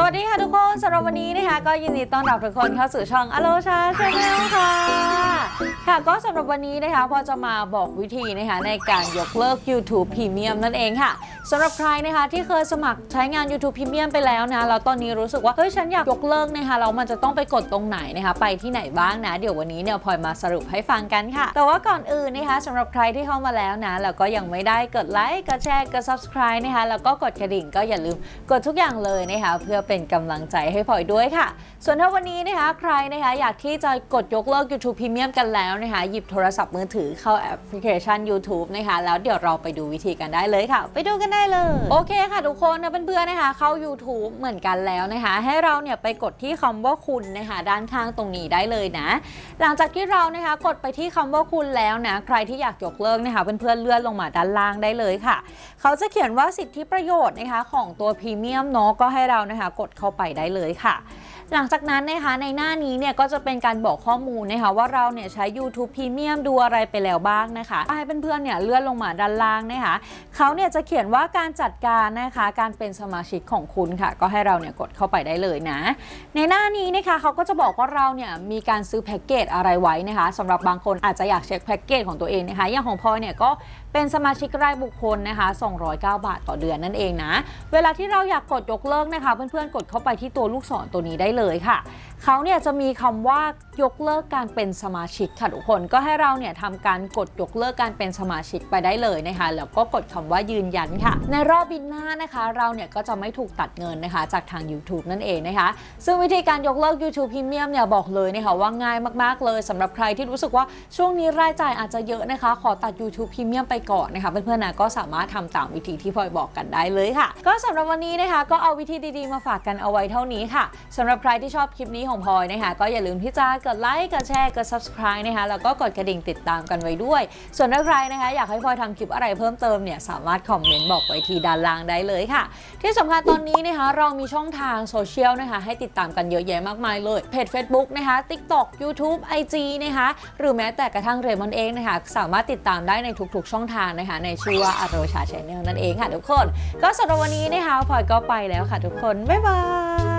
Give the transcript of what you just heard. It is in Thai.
สวัสดีค่ะทุกคนสำหรับวันนี้นะคะ ก็ยินดีต้อนรับทุกคนเข้าสู่ช่องอโลชาชาแนลค่ะ ค่ะก็สำหรับวันนี้นะคะพอจะมาบอกวิธีนะคะในการยกเลิก YouTube Premium นั่นเองค่ะ สำหรับใครนะคะที่เคยสมัครใช้งาน YouTube Premium ไปแล้วนะแล้วตอนนี้รู้สึกว่าเฮ้ยฉันอยากยกเลิกนะคะแล้วมันจะต้องไปกดตรงไหนนะคะไปที่ไหนบ้างนะ เดี๋ยววันนี้เนี่ยพลอยมาสรุปให้ฟังกันค่ะ แต่ว่าก่อนอื่นนะคะสำหรับใครที่เข้ามาแล้วนะแล้วก็ยังไม่ได้กดไลค์กดแชร์กด subscribe นะคะแล้วก็กดกระดิ่งก็อย่าลืมกดทุกอย่างเลยนะคะเพื่อเป็นกำลังใจให้พลอยด้วยค่ะ ส่วนถ้าวันนี้นะคะใครนะคะอยากที่จะกดยกเลิก YouTube Premium กันแล้วนะคะหยิบโทรศัพท์มือถือเข้าแอปพลิเคชัน YouTube นะคะแล้วเดี๋ยวเราไปดูวิธีกันได้เลยค่ะ ไปดูกันได้เลย โอเคค่ะทุกคนนะเพื่อนๆนะคะ เข้า YouTube เหมือนกันแล้วนะคะ ให้เราเนี่ยไปกดที่คำว่าคุณนะคะด้านข้างตรงนี้ได้เลยนะ หลังจากที่เรานะคะกดไปที่คำว่าคุณแล้วนะ ใครที่อยากยกเลิกนะคะเพื่อนๆเลื่อนลงมาด้านล่างได้เลยค่ะ เขาจะเขียนว่าสิทธิประโยชน์นะคะของตัวพรีเมียมเนาะก็ให้เรานะคะกดเข้าไปได้เลยค่ะ หลังจากนั้นนะคะในหน้านี้เนี่ยก็จะเป็นการบอกข้อมูลนะคะว่าเราเนี่ยใช้ YouTube Premium ดูอะไรไปแล้วบ้างนะคะให้เพื่อนๆเนี่ยเลื่อนลงมาด้านล่างนะคะเขาเนี่ยจะเขียนว่าการจัดการนะคะการเป็นสมาชิกของคุณค่ะ ก็ให้เราเนี่ยกดเข้าไปได้เลยนะ ในหน้านี้นะคะเขาก็จะบอกว่าเราเนี่ยมีการซื้อแพ็กเกจอะไรไว้นะคะสำหรับบางคนอาจจะอยากเช็คแพ็กเกจของตัวเองนะคะอย่างของพลอยเนี่ยก็เป็นสมาชิกรายบุคคลนะคะ 209 บาทต่อเดือนนั่นเองนะ เวลาที่เราอยากกดยกเลิกนะคะ เพื่อนๆกดเข้าไปที่ตัวลูกศรตัวนี้ได้เลยค่ะเขาเนี่ยจะมีคำว่ายกเลิกการเป็นสมาชิกค่ะทุกคนก็ให้เราเนี่ยทำการกดยกเลิกการเป็นสมาชิกไปได้เลยนะคะแล้วก็กดคำว่ายืนยันค่ะ ในรอบบินหน้านะคะ เราเนี่ยก็จะไม่ถูกตัดเงินนะคะ จากทาง YouTube นั่นเองนะคะ ซึ่งวิธีการยกเลิก YouTube Premium เนี่ยบอกเลยนะคะว่าง่ายมากๆเลยสำหรับใครที่รู้สึกว่าช่วงนี้รายจ่ายอาจจะเยอะนะคะ ขอตัด YouTube Premium ไปก่อนนะคะเพื่อนๆนะก็สามารถทำตามวิธีที่พลอยบอกกันได้เลยค่ะ ก็สำหรับวันนี้นะคะ ก็เอาวิธีดีๆมาฝากกันเอาไว้เท่านี้ค่ะสำหรับใครรที่ชอบคลิปนี้ของพลอยนะคะก็อย่าลืมที่จะกดไลค์ กดแชร์ กด subscribe นะคะแล้วก็กดกระดิ่งติดตามกันไว้ด้วย ส่วนถ้าใครนะคะอยากให้พลอยทำคลิปอะไรเพิ่มเติมเนี่ยสามารถคอมเมนต์บอกไว้ที่ด้านล่างได้เลยค่ะ ที่สำคัญตอนนี้นะคะเรามีช่องทางโซเชียลนะคะให้ติดตามกันเยอะแยะมากมายเลย เพจ Facebook นะคะ TikTok YouTube IG นะคะหรือแม้แต่กระทั่งเรมอนเองนะคะสามารถติดตามได้ในทุกๆ ช่องทางนะคะในชื่อว่าอโรชาชาแนลนั่นเองค่ะทุกคน ก็สำหรับวันนี้นะคะพลอยก็ไปแล้วค่ะทุกคน บ๊ายบาย